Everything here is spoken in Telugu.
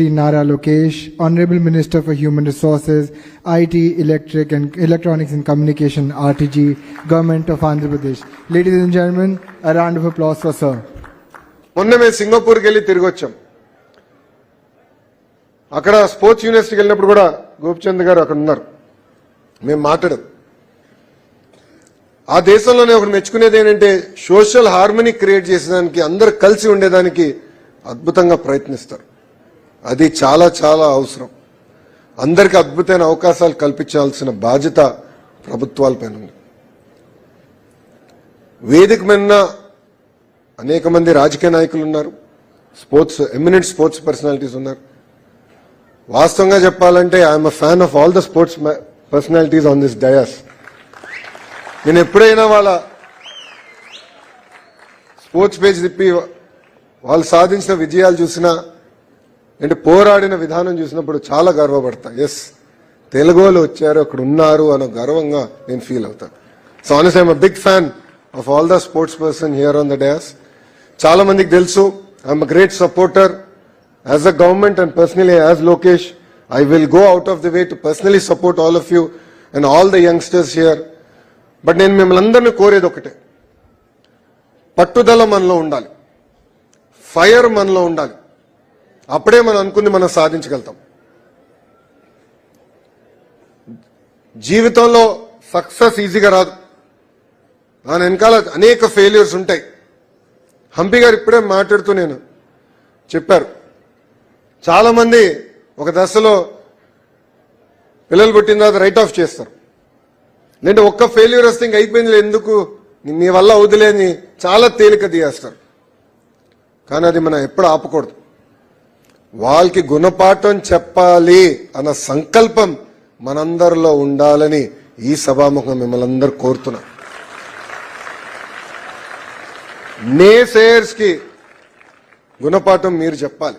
Shri Nara Lokesh, Honorable Minister for Human Resources, IT, Electric and Electronics and Communication, RTG, Government of Andhra Pradesh. Ladies and gentlemen, a round of applause for Sir. మొన్న మేము సింగపూర్కి వెళ్ళి తిరిగి వచ్చాం అక్కడ స్పోర్ట్స్ యూనివర్సిటీకి వెళ్ళినప్పుడు కూడా గోపిచంద్ గారు అక్కడ ఉన్నారు మేము మాట్లాడాం ఆ దేశంలోనే ఒకటి మెచ్చుకునేది ఏంటంటే సోషల్ హార్మనీ క్రియేట్ చేసేదానికి అందరు కలిసి ఉండేదానికి అద్భుతంగా ప్రయత్నిస్తారు అది చాలా చాలా అవసరం. అందరికి అద్భుతమైన అవకాశాలు కల్పించాల్సిన బాధ్యత ప్రభుత్వాలపైన ఉంది. వేదిక మిన్న అనేక మంది రాజకీయ నాయకులు ఉన్నారు. స్పోర్ట్స్ ఎమినెంట్ స్పోర్ట్స్ పర్సనాలిటీస్ ఉన్నారు. వాస్తవంగా చెప్పాలంటే I'm a fan of all the sports personalities on this dais నేను ఎప్పుడైనా వాళ్ళ స్పోర్ట్స్ పేజ్ తిప్పి వాళ్ళు సాధించిన విజయాలు చూసినా అంటే పోరాడిన విధానం చూసినప్పుడు చాలా గర్వపడతా. ఎస్ తెలుగు వాళ్ళు వచ్చారు అక్కడ ఉన్నారు అన్న గర్వంగా నేను ఫీల్ అవుతాను so honest I'm big fan of all the sports person here on the dais చాలా మందికి తెలుసు I'm great supporter as a government and personally as Lokesh I will go out of the way to personally support all of you and all the youngsters here but నేను మిమ్మల్ని అందరినీ కోరేది ఒకటే. పట్టుదల మనలో ఉండాలి. ఫైర్ మనలో ఉండాలి. అప్పుడే మనం అనుకుంది మనం సాధించగలుగుతాం. జీవితంలో సక్సెస్ ఈజీగా రాదు. దాని వెనకాల అనేక ఫెయిల్యూర్స్ ఉంటాయి. హంపి గారు ఇప్పుడే మాట్లాడుతూ నేను చెప్పారు. చాలామంది ఒక దశలో పిల్లలు పుట్టిన తర్వాత రైట్ ఆఫ్ చేస్తారు. లేదంటే ఒక్క ఫెయిల్యూర్ వస్తే ఇంక అయిపోయింది ఎందుకు? నీ వల్ల వదిలేని చాలా తేలిక తీయేస్తారు కానీ అది మనం ఎప్పుడు ఆపకూడదు. వాళ్ళకి గుణపాఠం చెప్పాలి అన్న సంకల్పం మనందరిలో ఉండాలని ఈ సభాముఖం మిమ్మల్ని అందరూ కోరుతున్నా నేసేయర్స్కి గుణపాఠం మీరు చెప్పాలి.